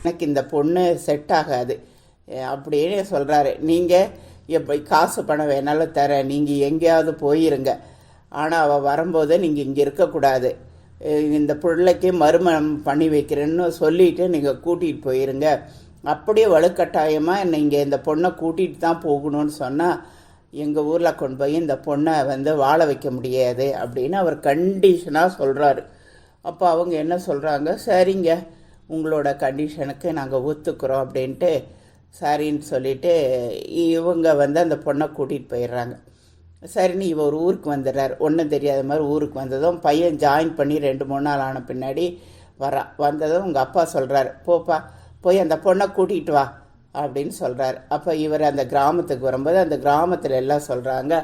எனக்கு இந்த பொண்ணு செட் ஆகாது. அப்படின்னு சொல்கிறாரு நீங்கள் எப்படி காசு பணம் வேணாலும் தரேன் நீங்கள் எங்கேயாவது போயிருங்க. ஆனால் அவள் வரும்போது நீங்கள் இங்கே இருக்கக்கூடாது. இந்த பிள்ளைக்கு மறுமணம் பண்ணி வைக்கிறேன்னு சொல்லிட்டு நீங்கள் கூட்டிகிட்டு போயிருங்க. அப்படியே வலுக்கட்டாயமாக நீங்கள் இந்த பொண்ணை கூட்டிகிட்டு தான் போகணும்னு சொன்னால் எங்கள் ஊரில் கொண்டு போய் இந்த பொண்ணை வந்து வாழ வைக்க முடியாது அப்படின்னு அவர் கண்டிஷனாக சொல்கிறாரு அப்போ அவங்க என்ன சொல்கிறாங்க சரிங்க. உங்களோட கண்டிஷனுக்கு நாங்கள் ஒத்துக்கிறோம் அப்படின்ட்டு சரின்னு சொல்லிட்டு இவங்க வந்து அந்த பொண்ணை கூட்டிகிட்டு போயிடுறாங்க. சரின்னு இவ ஒரு ஊருக்கு வந்துடுறார். ஒன்றும் தெரியாத மாதிரி ஊருக்கு வந்ததும் பையன் ஜாயின் பண்ணி ரெண்டு மூணு நாள் ஆன பின்னாடி வரான் வந்ததும் உங்கள் அப்பா சொல்கிறாரு போப்பா போய் அந்த பொண்ணை கூட்டிகிட்டு வா அப்படின்னு சொல்கிறார் அப்போ இவர் அந்த கிராமத்துக்கு வரும்போது அந்த கிராமத்தில் எல்லாம் சொல்கிறாங்க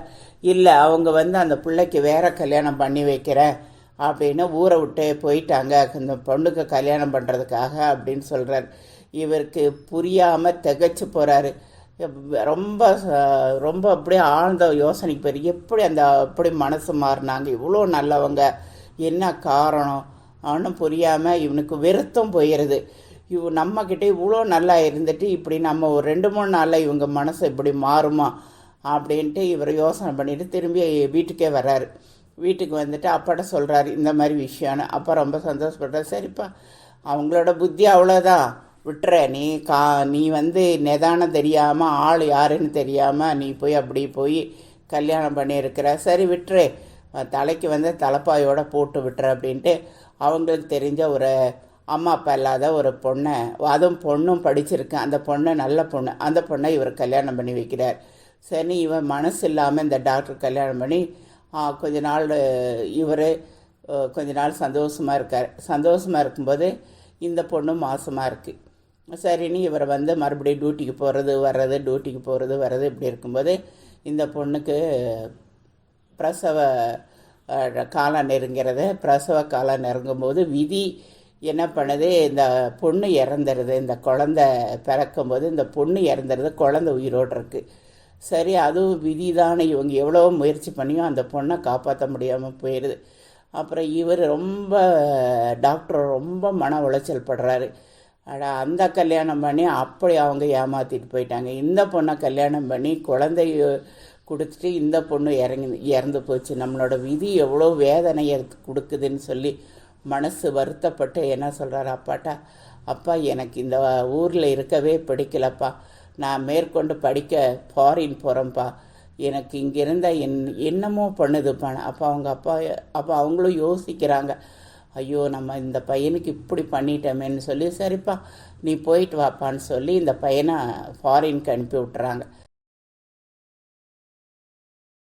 இல்லை அவங்க வந்து அந்த பிள்ளைக்கு வேற கல்யாணம் பண்ணி வைக்கிறேன். அப்படின்னு ஊரை விட்டு போயிட்டாங்க. இந்த பொண்ணுக்கு கல்யாணம் பண்ணுறதுக்காக அப்படின்னு சொல்கிறார் இவருக்கு புரியாமல் திகைச்சு போகிறாரு ரொம்ப ரொம்ப அப்படியே ஆழ்ந்த யோசனைக்கு போய் எப்படி அந்த அப்படி மனசு மாறினாங்க? இவ்வளோ நல்லவங்க. என்ன காரணம்? அவனும் புரியாமல் இவனுக்கு வெறுத்தும் போயிடுது இவ நம்மக்கிட்ட இவ்வளோ நல்லா இருந்துட்டு இப்படி நம்ம ஒரு ரெண்டு மூணு நாளில் இவங்க மனசு இப்படி மாறுமா? அப்படின்ட்டு இவர் யோசனை பண்ணிவிட்டு திரும்பி வீட்டுக்கே வர்றாரு. வீட்டுக்கு வந்துட்டு அப்பாட்ட சொல்கிறாரு இந்த மாதிரி விஷயம்னு. அப்பா ரொம்ப சந்தோஷப்பட்டார். சரிப்பா அவங்களோட புத்தி அவ்வளோதான் விட்டுற நீ கா நீ வந்து நிதானம் தெரியாமல் ஆள் யாருன்னு தெரியாமல் நீ போய் அப்படி போய் கல்யாணம் பண்ணியிருக்கிற. சரி விட்டுரு. தலைக்கு வந்து தலைப்பாயோட போட்டு விட்டுற அப்படின்ட்டு அவங்களுக்கு தெரிஞ்ச ஒரு அம்மா அப்பா இல்லாத ஒரு பொண்ணை அதுவும் பொண்ணும் படிச்சிருக்கு. அந்த பொண்ணை நல்ல பொண்ணு. அந்த பொண்ணை இவர் கல்யாணம் பண்ணி வைக்கிறார். சரி இவன் மனசு இல்லாமல் இந்த டாக்டர் கல்யாணம் பண்ணி கொஞ்ச நாள் இவர் கொஞ்ச நாள் சந்தோஷமாக இருக்கார். சந்தோஷமாக இருக்கும்போது இந்த பொண்ணு மாசமாக இருக்குது சரின்னு இவரை வந்து மறுபடியும் டியூட்டிக்கு போகிறது வர்றது டியூட்டிக்கு போகிறது வர்றது இப்படி இருக்கும்போது இந்த பொண்ணுக்கு பிரசவ காலம் நெருங்கிறது. பிரசவ காலம் நெருங்கும்போது விதி என்ன பண்ணுது? இந்த பொண்ணு இறந்துருது. இந்த குழந்த பிறக்கும்போது இந்த பொண்ணு இறந்துருது. குழந்த உயிரோடு இருக்குது சரி அதுவும் விதி தானே இவங்க எவ்வளோ முயற்சி பண்ணியும் அந்த பொண்ணை காப்பாற்ற முடியாமல் போயிடுது அப்புறம் இவர் ரொம்ப டாக்டர் ரொம்ப மன உளைச்சல் படுறாரு. அட அந்த கல்யாணம் பண்ணி அப்படி அவங்க ஏமாற்றிட்டு போயிட்டாங்க. இந்த பொண்ணை கல்யாணம் பண்ணி குழந்தைய கொடுத்துட்டு இந்த பொண்ணு இறங்கி இறந்து போச்சு. நம்மளோட விதி எவ்வளோ வேதனையை கொடுக்குதுன்னு சொல்லி மனசு வருத்தப்பட்டு என்ன சொல்கிறாரு அப்பாட்டா அப்பா எனக்கு இந்த ஊரில் இருக்கவே பிடிக்கலப்பா. நான் மேற்கொண்டு படிக்க ஃபாரின் போகிறேன்ப்பா எனக்கு இங்கே இருந்தால் என் என்னமோ பண்ணுதுப்பா. அப்போ அவங்க அப்பா அப்போ அவங்களும் யோசிக்கிறாங்க. ஐயோ நம்ம இந்த பையனுக்கு இப்படி பண்ணிட்டோமேன்னு சொல்லி சரிப்பா நீ போயிட்டு வாப்பான்னு சொல்லி இந்த பையனை ஃபாரினுக்கு அனுப்பி விட்டுறாங்க.